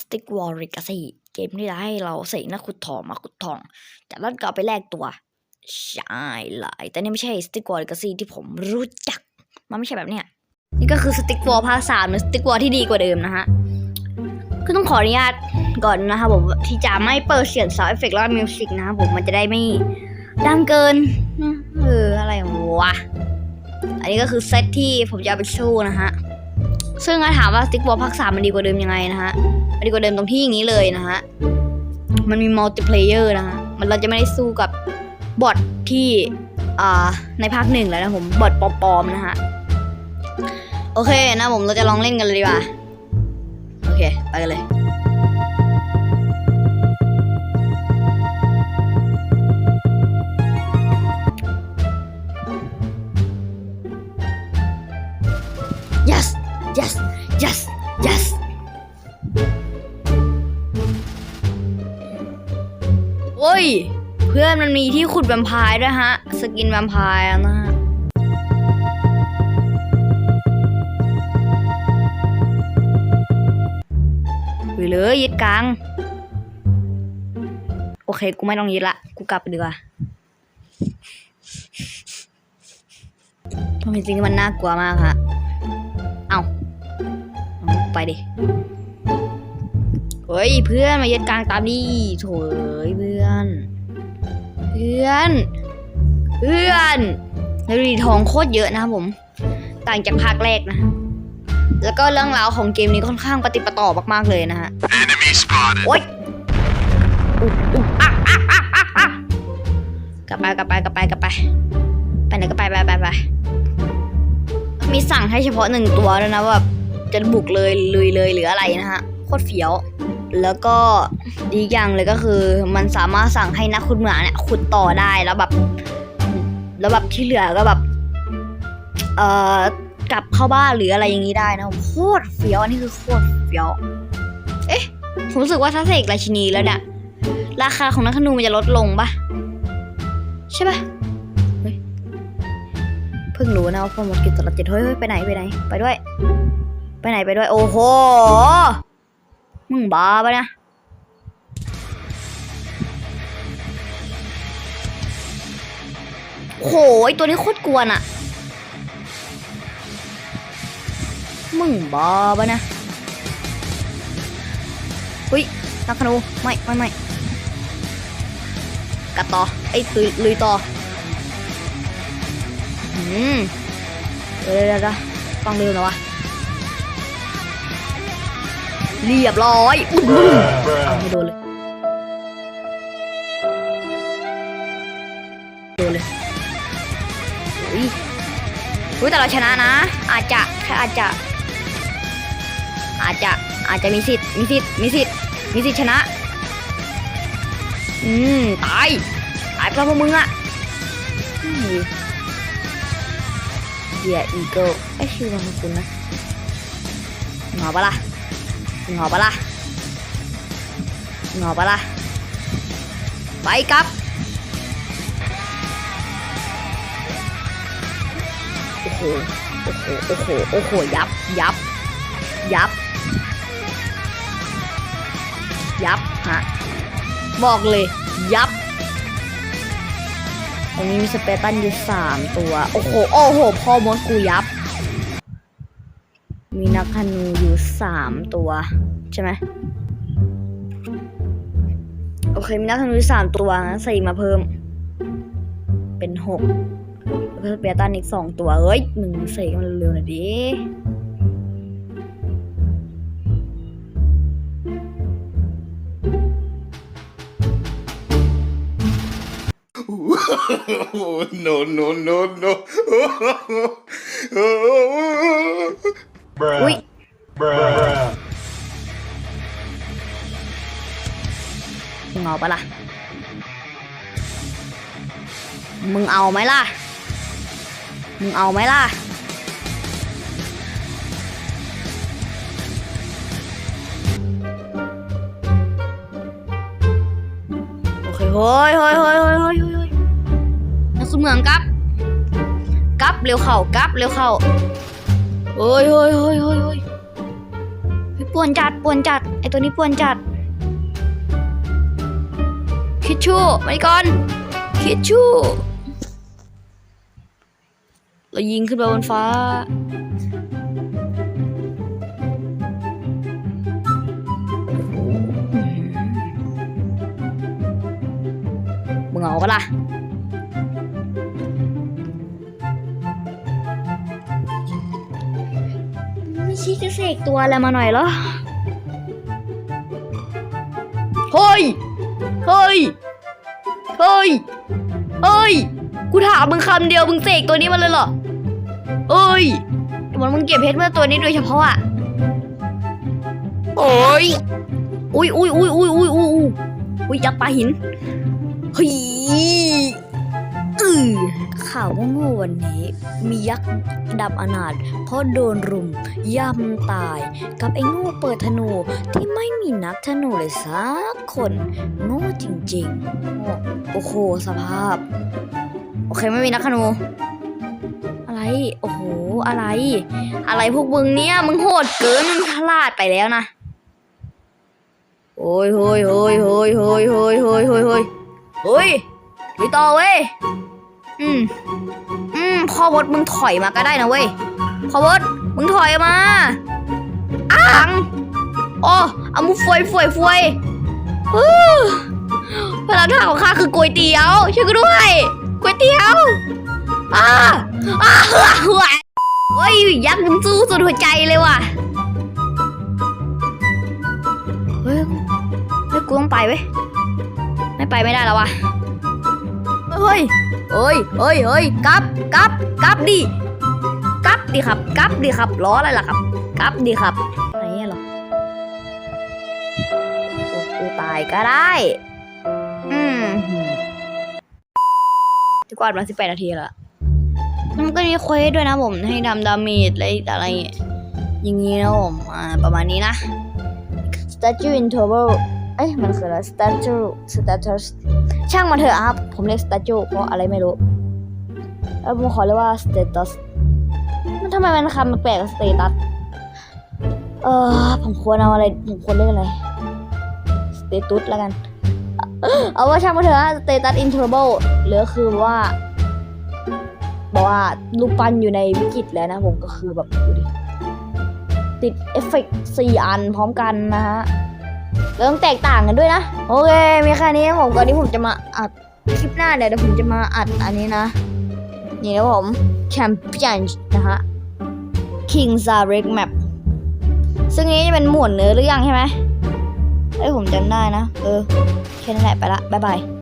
สติ๊กวอลริกาซี่เกมที่จะให้เราเสกนักขุดทองมาขุดทองจากนั้นก็เอาไปแลกตัว ใช่เลยแต่นี่ไม่ใช่สติ๊กวอลริกาซี่ที่ผมรู้จัก มันไม่ใช่แบบเนี้ยนี่ก็คือสติ๊กวอลภาคสามหรือสติ๊กวอลที่ดีกว่าเดิมนะฮะคือต้องขออนุญาตก่อนนะครับผมที่จะไม่เปิดเสียงซาวด์เอฟเฟกต์แล้วมิวสิกนะครับผมมันจะได้ไม่ดังเกินเอออะไรวะอันนี้ก็คือเซตที่ผมจะเอาไปสู้นะฮะซึ่งถ้าถามว่าสติ๊กบอลภาคสามมันดีกว่าเดิมยังไงนะฮะ ดีกว่าเดิมตรงที่อย่างนี้เลยนะฮะ มันมีมัลติเพลเยอร์นะฮะ มันเราจะไม่ได้สู้กับบอทที่อ่าในภาคหนึ่งแล้วนะผมบอทปลอมๆนะฮะ โอเคนะผมเราจะลองเล่นกันเลยดีกว่า โอเค ไปกันเลย โอ้ย เพื่อนมันมีที่ขุดแวมไพร์ด้วยฮะ สกินแวมไพร์นะฮะไปเลยยึดกลาง โอเค กูไม่ต้องยึดละ กูกลับไปดีกว่าเพราะจริงๆมันน่ากลัวมากฮะ เอาเอาไปดิ เฮ้ยเพื่อนมายึดกลางตามดิโถยเพื่อน เพื่อน เพื่อนแล้วดูดีทองโคตรเยอะนะครับผม ต่างจากภาคแรกนะ แล้วก็เรื่องราวของเกมนี้ค่อนข้างปฏิปต่อมากๆเลยนะฮะ Enemy spotted. โอ๊ยอุ๊ยอุ๊ยอะอะอะอะอะกลับไปกลับไปกลับไปกลับไป ไปไหนก็ไปไปไปไปมีสั่งให้เฉพาะหนึ่งตัวด้วยนะว่าแบบจะบุกเลยลุยเลยหรืออะไรนะฮะ โคตรเฟี้ยว แล้วก็ดีอีกอย่างเลยก็คือ มันสามารถสั่งให้นักขุดเหมืองเนี่ยขุดต่อได้แล้วแบบ แล้วแบบที่เหลือก็แบบ เอ่อกลับเข้าบ้านหรืออะไรอย่างนี้ได้นะโคตรเฟี้ยวอันนี้คือโคตรเฟี้ยว เอ๊ะผมรู้สึกว่าถ้าเสกราชินีแล้วเนี่ยราคาของนักธนูมันจะลดลงปะใช่ปะเพิ่งรู้นะว่าพอหมดกิจตลอดเจ็ดเฮ้ยไปไหนไปไหน ไปด้วย ไปไหนไปด้วย โอ้โห มึงบ้าปะเนี่ยโหยตัวนี้โคตรกวนอะมึงบ้าปะเนี่ยอุ้ยนักธนูไม่ไม่ไม่กัดต่อไอ้ยลุยลุยต่ออืมเดี๋ยวเดี๋ยวฟังเร็วนะวะ เรียบร้อยอุ้ยเอาไม่โดนเลยโดนเลยอุ้ยอุ้ยแต่เราชนะนะ อาจจะแค่อาจจะ อาจจะอาจจะมีสิทธิ์มีสิทธิ์มีสิทธิ์มีสิทธิ์ชนะ อืมตายตายเพราะพวกมึงอะเฮียอีเกิลไอชื่อมันคุณนะเหงาปะล่ะ งาปะล่ะเหงาปะล่ะไปครับโอ้โหโอ้โหโอ้โหโอ้โหยับยับยับยับฮะบอกเลย ยับตรงนี้มีสเปตันอยู่สามตัว โอ้โห โอ้โห พ่อมดกูยับ มีนักธนูอยู่สามตัว ใช่ไหมโอเค มีนักธนูอยู่สามตัวงั้นใส่มาเพิ่ม เป็นหกแล้วก็เปรตันอีกสองตัวเอ้ยมึงใส่กันเร็วๆหน่อยดิ Oh, no, no, no, no. Ui. Bruh. มึงเอาปะล่ะ มึงเอาไหมล่ะ มึงเอาไหมล่ะ โอเคเฮ้ยเฮ้ยเฮ้ยเฮ้ยเฮ้ยเฮ้ยนักคุณเมืองกลับกลับเร็วเข้ากลับเร็วเข้า เฮ้ยเฮ้ยเฮ้ยเฮ้ยเฮ้ยปวดป่วนจัดป่วนจัด ไอตัวนี้ป่วนจัด คิดชู่มานี่ก่อน คิดชู่เรายิงขึ้นไปบนฟ้า มึงเอาปะล่ะ ชิจะเสกตัวอะไรมาหน่อยเหรอ เฮ้ย เฮ้ย เฮ้ย เฮ้ย กูถามมึงคำเดียวมึงเสกตัวนี้มาเลยเหรอ เอ้ยเหมือนมึงเก็บเพชรมาตัวนี้โดยเฉพาะอะ โอ้ย อุ้ยอุ้ยอุ้ยอุ้ยอุ้ยอุ้ยอุ้ยจับปลาหินเฮ้ย อือข่าวว่าเมื่อวันนี้ มียักษ์ดับอนาถเพราะโดนรุมย่ำตาย กับไอ้โง่เปิดธนูที่ไม่มีนักธนูเลยสักคน โง่จริงๆ โอ้โหสภาพ โอเคไม่มีนักธนู อะไร โอ้โห อะไร อะไรพวกมึงเนี่ย มึงโหดเกินมึงพลาดไปแล้วนะโอ้ยโฮ้ยโฮ้ยโฮ้ยโฮ้ยโฮ้ยโฮ้ยโฮ้ยโฮ้ยเฮ้ยลุยต่อเว้ย อืม อืมพ่อวดมึงถอยมาก็ได้นะเว้ยพ่อวดมึงถอยมาอ้างโอ้เอามุฟวยฟวยฟวยพลังท่าของข้าคือก๋วยเตี๋ยวช่วยกูด้วยก๋วยเตี๋ยวอ้าอ้าหัวโอ้ยยักษ์มึงสู้สุดหัวใจเลยว่ะเฮ้ยเฮ้ยกูต้องไปเว้ยไม่ไปไม่ได้แล้วว่ะเฮ้ย เฮ้ยเฮ้ยเฮ้ยกลับกลับกลับดิกลับดิครับกลับดิครับล้ออะไรล่ะครับกลับดิครับอะไรเงี้ยหรอกูตายก็ได้ อืมจะกวาดมาสิบแปดนาทีล้วมันก็มีเควสด้วยนะผม ให้ดำดาเมจอะไรอะไร อย่างงี้นะผม อ่า ประมาณนี้นะ statue interval เอ้ยมันคืออะไร statue status ช่างมันเถอะครับ ผมเรียก statue เพราะอะไรไม่รู้แล้วผมขอเรียกว่า status มันทำไมมันคำแปลกกับ status เออผมควรเอาอะไรผมควรเรียกอะไร status แล้วกัน เอาว่าช่างมันเถอะ status interval หรือคือว่าบอกว่ารูปปั้นอยู่ในวิกฤตแล้วนะผมก็คือแบบดูดิติดเอฟเฟกต์สี่อันพร้อมกันนะฮะ เริ่มแตกต่างกันด้วยนะ โอเค มีแค่นี้ผมก่อนที่ผมจะมาอัดคลิปหน้าเนี่ยเดี๋ยวผมจะมาอัดอันนี้นะ นี่นะผมแชมเปี้ยนนะฮะ King z a r e k Map ซึ่งนี้จะเป็นหมวดเนื้อเรื่องใช่ไหมเอ้ยผมจำได้นะ เออ แค่นั้นแหละไปละ บ๊ายบาย